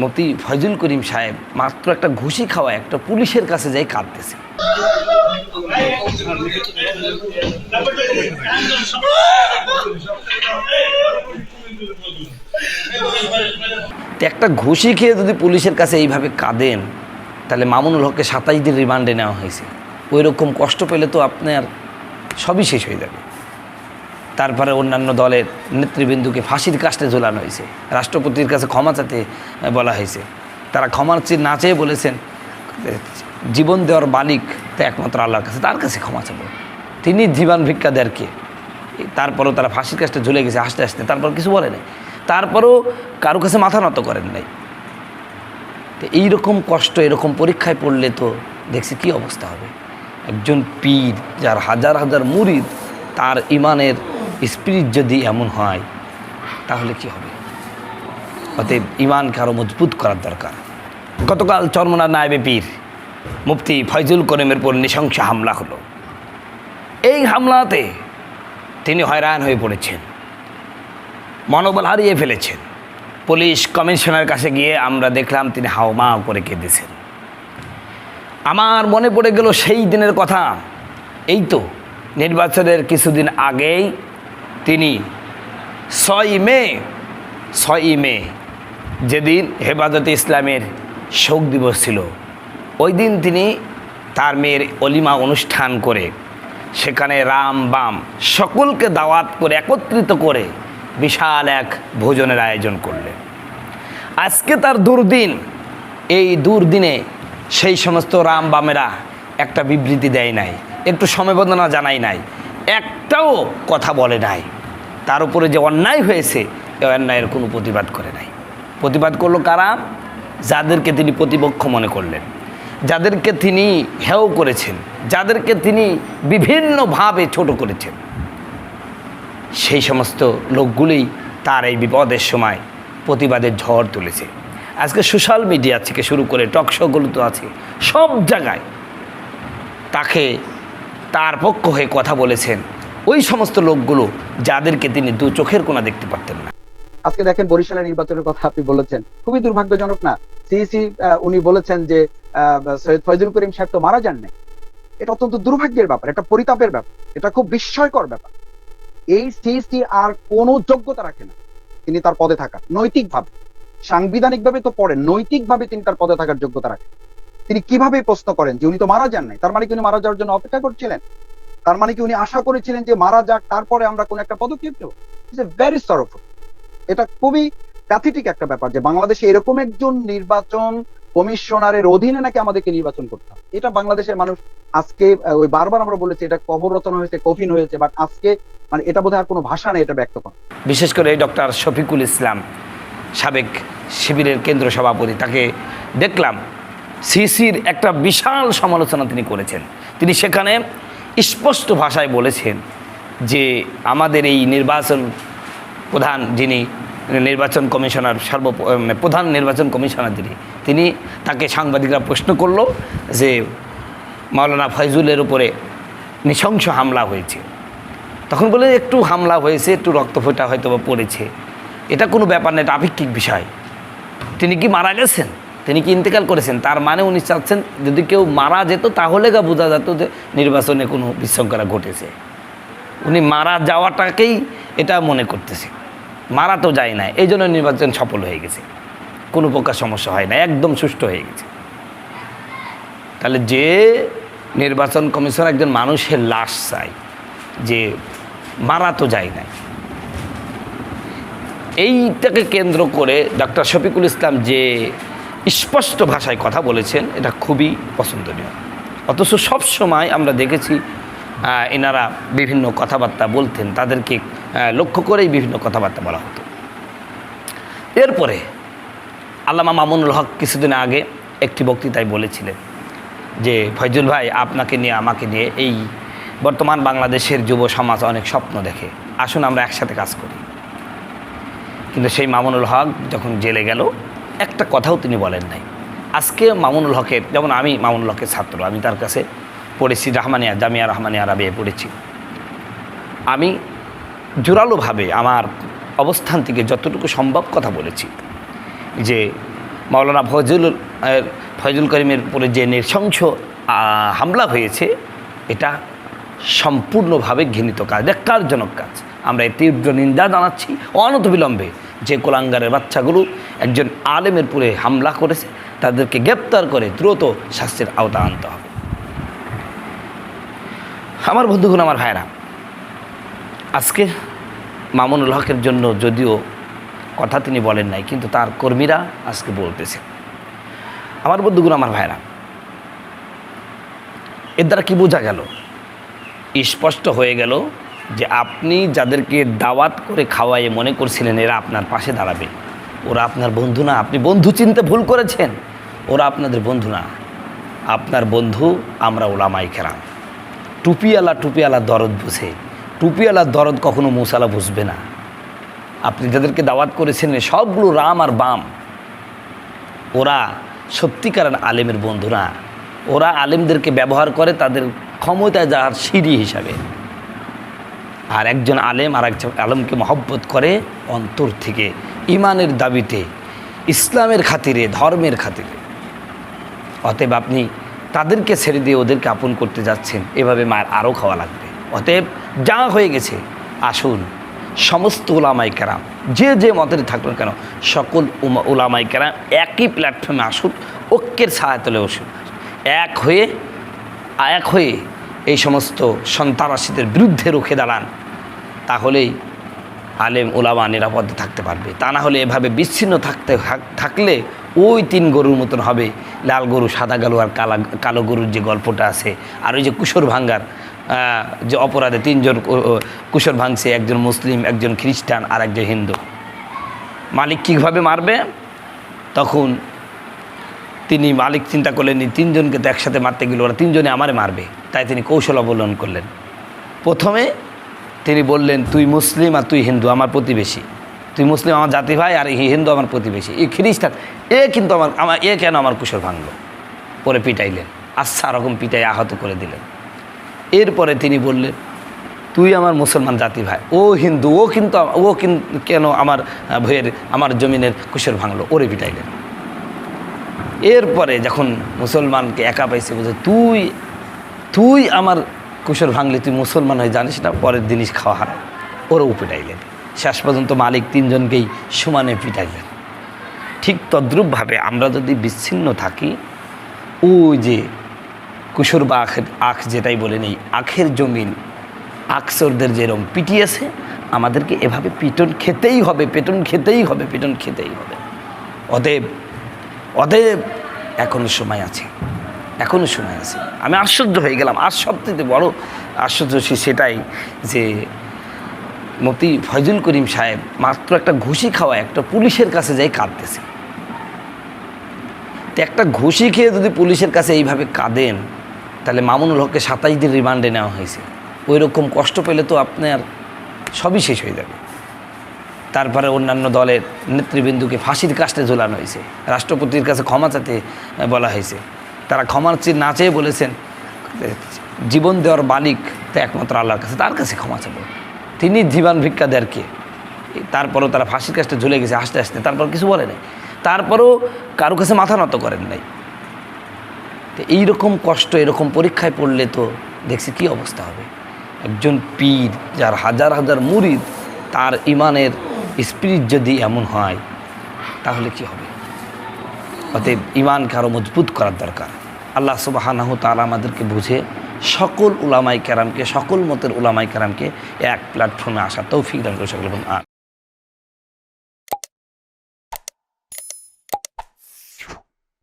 মতি ফয়জুল করিম সাহেব মাত্র একটা ঘুষি খাওয়া একটা পুলিশের কাছে যাই কাঁদতেছে। একটা ঘুষি খেয়ে যদি পুলিশের কাছে এইভাবে কাঁদেন, তাহলে মামুনুল হককে সাতাইশ দিন রিমান্ডে নেওয়া হয়েছে। ওই রকম কষ্ট পেলে তো আপনার সবই শেষ হয়ে যাবে। তারপরে অন্যান্য দলের নেতৃবৃন্দুকে ফাঁসির কাস্টে ঝোলানো হয়েছে। রাষ্ট্রপতির কাছে ক্ষমা চাতে বলা হয়েছে। তারা ক্ষমা না চেয়ে বলেছেন, জীবন দেওয়ার মালিক তো একমাত্র আল্লাহর কাছে, তার কাছে ক্ষমা চাবো তিনি জীবন ভিক্ষা দেয়ার কে? তারপরেও তারা ফাঁসির কাস্টে ঝুলে গেছে, হাসতে হাসতে। তারপর কিছু বলে নাই। তারপরেও কারও কাছে মাথা নত করেন নাই। তো এইরকম কষ্ট, এরকম পরীক্ষায় পড়লে তো দেখছি কি অবস্থা হবে। একজন পীর, যার হাজার হাজার মুরিদ, তার ইমানের স্পিরিট যদি এমন হয়, তাহলে কি হবে? অতএব ইমানকে আরও মজবুত করার দরকার। গতকাল চরমনার নায়েবে পীর মুফতি ফয়জুল করিমের পর নৃশংস হামলা হলো। এই হামলাতে তিনি হয়রান হয়ে পড়েছেন, মনোবল হারিয়ে ফেলেছেন। পুলিশ কমিশনার কাছে গিয়ে আমরা দেখলাম তিনি হাওমা করে কেঁদেছেন। আমার মনে পড়ে গেল সেই দিনের কথা। এই তো নির্বাচনের কিছুদিন আগেই তিনি ছয় মে ছয়ই মে যেদিন হেফাজতে ইসলামের শোক দিবস ছিল, ওই দিন তিনি তার মেয়ের অলিমা অনুষ্ঠান করে, সেখানে রাম বাম সকলকে দাওয়াত করে একত্রিত করে বিশাল এক ভোজনের আয়োজন করলেন। আজকে তার দুর্দিন, এই দুর্দিনে সেই সমস্ত রাম বামেরা একটা বিবৃতি দেয় নাই, একটু সমবেদনা জানাই নাই, একটাও কথা বলে নাই। তার উপরে যে অন্যায় হয়েছে, এ অন্যায়ের কোনো প্রতিবাদ করে নাই। প্রতিবাদ করল কারা? যাদেরকে তিনি প্রতিপক্ষ মনে করলেন। যাদেরকে তিনি হেও করেছেন, যাদেরকে তিনি বিভিন্নভাবে ছোট করেছেন। সেই সমস্ত লোকগুলোই তার এই বিপদের সময় প্রতিবাদের ঝড় তুলেছে। আজকে সোশ্যাল মিডিয়া থেকে শুরু করে টক শোগুলো তো আছে, সব জায়গায় তাকে তার পক্ষ হয়ে কথা বলেছেন। ওই সমস্ত লোকগুলো যাদেরকে তিনি দু চোখের কোনা দেখতে পারতেন না। আজকে দেখেন বরিশালের নির্বাচনের কথা আপনি বলেছেন। খুবই দুর্ভাগ্যজনক না? সিইসি উনি বলেছেন যে সৈয়দ ফয়জুল করিম সাহেব তো মারা যান নাই এটা অত্যন্ত দুর্ভাগ্যের ব্যাপার, এটা পরিতাপের ব্যাপার, এটা খুব বিস্ময়কর ব্যাপার। এই সিইসি আর কোনো যোগ্যতা রাখে না, তিনি তার পদে থাকার নৈতিকভাবে। সাংবিধানিকভাবে তো পড়েন, নৈতিকভাবে তিনি তার পদে থাকার যোগ্যতা রাখেন। তিনি কীভাবে প্রশ্ন করেন যে উনি তো মারা যান নাই তার মানে উনি মারা যাওয়ার জন্য অপেক্ষা করছিলেন? তার মানে কি উনি আশা করেছিলেন যে মারা যাক, তারপরে আমরা কোন একটা পদক্ষেপ নেব? ইটস এ ভেরি সরফুল এটা খুবই প্যাথেটিক একটা ব্যাপার যে বাংলাদেশে এরকম একজন নির্বাচন কমিশনারের অধীনে নাকি আমাদেরকে নির্বাচন করতে হবে। এটা বাংলাদেশের মানুষ আজকে ওই বারবার আমরা বলেছি, এটা কবর রচনা হয়েছে কফিন হয়েছে বাট আজকে মানে এটা বোধহয় আর কোনো ভাষা নেই, এটা ব্যক্ত করা। বিশেষ করে ডক্টর শফিকুল ইসলাম, সাবেক শিবিরের কেন্দ্র সভাপতি, তাকে দেখলাম, সিসির একটা বিশাল সমালোচনা তিনি করেছেন। তিনি সেখানে স্পষ্ট ভাষায় বলেছেন যে আমাদের এই নির্বাচন প্রধান যিনি, নির্বাচন কমিশনার, সর্ব মানে প্রধান নির্বাচন কমিশনার যিনি, তিনি তাকে সাংবাদিকরা প্রশ্ন করল যে মাওলানা ফয়জুলের উপরে নৃশংস হামলা হয়েছে। তখন বলে একটু হামলা হয়েছে, একটু রক্ত ফোটা হয়তো পড়েছে। এটা কোনো ব্যাপার না, এটা আপেক্ষিক বিষয়। তিনি কি মারা গেছেন? তিনি কি ইন্তেকাল করেছেন? তার মানে উনি চাচ্ছেন যদি কেউ মারা যেত, তাহলে গা বোঝা যেত যে নির্বাচনে কোনো বিশৃঙ্খলা ঘটেছে। উনি মারা যাওয়াটাকেই এটা মনে করতেছে। মারা তো যায় না এই জন্য নির্বাচন সফল হয়ে গেছে। কোনো প্রকার সমস্যা হয় না একদম সুষ্ঠু হয়ে গেছে। তাহলে যে নির্বাচন কমিশন একজন মানুষের লাশ চাই যে মারা তো যায় নাই। এইটাকে কেন্দ্র করে ডক্টর শফিকুল ইসলাম যে স্পষ্ট ভাষায় কথা বলেছেন, এটা খুবই পছন্দনীয়। অথচ সব সময় আমরা দেখেছি এনারা বিভিন্ন কথাবার্তা বলতেন, তাদেরকে লক্ষ্য করেই বিভিন্ন কথাবার্তা বলা হতো। এরপরে আল্লামা মামুনুল হক কিছুদিন আগে একটি বক্তৃতায় বলেছিলেন যে, ফয়জুল ভাই, আপনাকে নিয়ে, আমাকে নিয়ে এই বর্তমান বাংলাদেশের যুব সমাজ অনেক স্বপ্ন দেখে। আসুন আমরা একসাথে কাজ করি। কিন্তু সেই মামুনুল হক যখন জেলে গেল একটা কথাও তিনি বলেন নাই। আজকে মামুনুল হকের, যেমন আমি মামুনুল হকের ছাত্র, আমি তার কাছে পড়েছি রহমানিয়া জামিয়া রহমানিয়া আরাবিয়া পড়েছি। আমি জোরালোভাবে আমার অবস্থান থেকে যতটুকু সম্ভব কথা বলেছি যে মাওলানা ফজল ফজল করিমের উপরে যে নৃশংস হামলা হয়েছে, এটা সম্পূর্ণভাবে ঘৃণিত কাজ, ন্যাক্কারজনক কাজ। আমরা এই তীব্র নিন্দা জানাচ্ছি, অনতবিলম্বে যে কোলাঙ্গারের বাচ্চাগুলো একজন আলেমের পুরে হামলা করেছে, তাদেরকে গ্রেপ্তার করে দ্রুত শাস্তির আওতা আনতে হবে। আমার বন্ধুগুলো আমার ভাইরা আজকে মামুনুল হকের জন্য যদিও কথা তিনি বলেন নাই, কিন্তু তার কর্মীরা আজকে বলতেছে। আমার বন্ধুগুলো আমার ভাইরা এর দ্বারা কি বোঝা গেল? স্পষ্ট হয়ে গেল যে আপনি যাদেরকে দাওয়াত করে খাওয়াইয়ে মনে করছিলেন এরা আপনার পাশে দাঁড়াবে। ওরা আপনার বন্ধু না। আপনি বন্ধু চিনতে ভুল করেছেন। ওরা আপনাদের বন্ধু না। আপনার বন্ধু আমরা ওলামাই খেরাম টুপিওয়ালা টুপিওয়ালা দরদ বুঝে। টুপিওয়ালার দরদ কখনো মশালা বুঝবে না। আপনি যাদেরকে দাওয়াত করেছেন সবগুলো রাম আর বাম। ওরা সত্যিকার আলেমের বন্ধু না। ওরা আলেমদেরকে ব্যবহার করে তাদের ক্ষমতায় যাওয়ার সিঁড়ি হিসাবে। আর একজন আলেম আর একজন আলেমকে মহব্বত করে অন্তর থেকে ইমানের দাবিতে, ইসলামের খাতিরে, ধর্মের খাতিরে। অতএব আপনি তাদেরকে ছেড়ে দিয়ে ওদেরকে আপন করতে যাচ্ছেন, এভাবে মায়ের আরও খাওয়া লাগবে। অতএব যা হয়ে গেছে, আসুন, সমস্ত ওলামাই কেরাম, যে যে মতের থাকবেন কেন, সকল ওলামাই কেরাম একই প্ল্যাটফর্মে আসুন, ঐক্যের সাহায্যে বসুন। এক হয়ে এক হয়ে এই সমস্ত সন্ত্রাসীদের বিরুদ্ধে রুখে দাঁড়ান, তাহলেই আলেম ওলামা নিরাপদে থাকতে পারবে। তা না হলে এভাবে বিচ্ছিন্ন থাকতে, থাক- থাকলে ওই তিন গরুর মতন হবে। লাল গরু, সাদা গরু আর কালা, কালো গরুর যে গল্পটা আছে, আর ওই যে কুশোর ভাঙ্গার যে অপরাধে তিনজন কুশোর ভাঙছে, একজন মুসলিম, একজন খ্রিস্টান আর একজন হিন্দু। মালিক কীভাবে মারবে? তখন তিনি মালিক চিন্তা করলেন তিনজনকে তো একসাথে মারতে গেলে ওরা তিনজনে আমারে মারবে। তাই তিনি কৌশল অবলম্বন করলেন। প্রথমে তিনি বললেন, তুই মুসলিম আর তুই হিন্দু, আমার প্রতিবেশী। তুই মুসলিম, আমার জাতি ভাই, আর হিন্দু, আমার প্রতিবেশী। এই খ্রিস্টান, এ কিন্তু আমার আমার, এ কেন আমার কুশল ভাঙলো? পরে পিটাইলেন। আচ্ছা রকম পিটাই আহত করে দিলেন। এরপরে তিনি বললেন, তুই আমার মুসলমান জাতি ভাই, ও হিন্দু, ও কিন্তু ও কিন্তু কেন আমার ভয়ের আমার জমিনের কুশল ভাঙলো? ওরে পিটাইলেন। এরপরে যখন মুসলমানকে একা পাইছে, বলছে, তুই তুই আমার কুশল ভাঙলে, তুই মুসলমান হয়ে জানিস না, পরের জিনিস খাওয়া হারাম। ওরও পিটাইলেন শেষ পর্যন্ত মালিক তিনজনকেই সমানে পিটাইলেন। ঠিক তদ্রূপভাবে আমরা যদি বিচ্ছিন্ন থাকি, ওই যে কুশোর বা আখের আখ যেটাই বলে নেই, আখের জমিন, আকসরদের যেরকম পিটিয়েছে, আমাদেরকে এভাবে পিটন খেতেই হবে, পেটন খেতেই হবে, পেটন খেতেই হবে। অতএব অতএব এখনও সময় আছে। এখনও সময় আছে। আমি আশ্চর্য হয়ে গেলাম। আর সবথেকে বড় আশ্চর্য সে- সেটাই যে মতি ফয়জুল করিম সাহেব মাত্র একটা ঘুষি খাওয়া, একটা পুলিশের কাছে যাই কাঁদতেছে। তো একটা ঘুষি খেয়ে যদি পুলিশের কাছে এইভাবে কাঁদেন, তাহলে মামুনুল হককে সাতাইশ দিন রিমান্ডে নেওয়া হয়েছে। ওই রকম কষ্ট পেলে তো আপনার সবই শেষ হয়ে যাবে। তারপরে অন্যান্য দলের নেতৃবৃন্দুকে ফাঁসির কাস্টে ঝোলানো হয়েছে। রাষ্ট্রপতির কাছে ক্ষমা চাতে বলা হয়েছে। তারা ক্ষমা চেয়ে না চেয়ে বলেছেন জীবন দেওয়ার মালিক তো একমাত্র আল্লাহর কাছে, তার কাছে ক্ষমা চাবো। তিনি জীবন ভিক্ষা দেয়ার কে? তারপরেও তারা ফাঁসির কাস্টে ঝুলে গেছে, হাসতে হাসতে, তারপর কিছু বলে নাই। তারপরেও কারও কাছে মাথা নত করেন নাই। তো এইরকম কষ্ট, এরকম পরীক্ষায় পড়লে তো দেখছি কি অবস্থা হবে। একজন পীর, যার হাজার হাজার মুরিদ, তার ইমানের স্পিরিট যদি এমন হয়, তাহলে কি হবে? অতএব ইমানকে আরও মজবুত করার দরকার আল্লাহ সুবাহানাহ তালা আমাদেরকে বুঝে সকল উলামাই ক্যারামকে সকল মতের উলামাই ক্যারামকে এক প্ল্যাটফর্মে আসা তৌফিক দান করে সকল।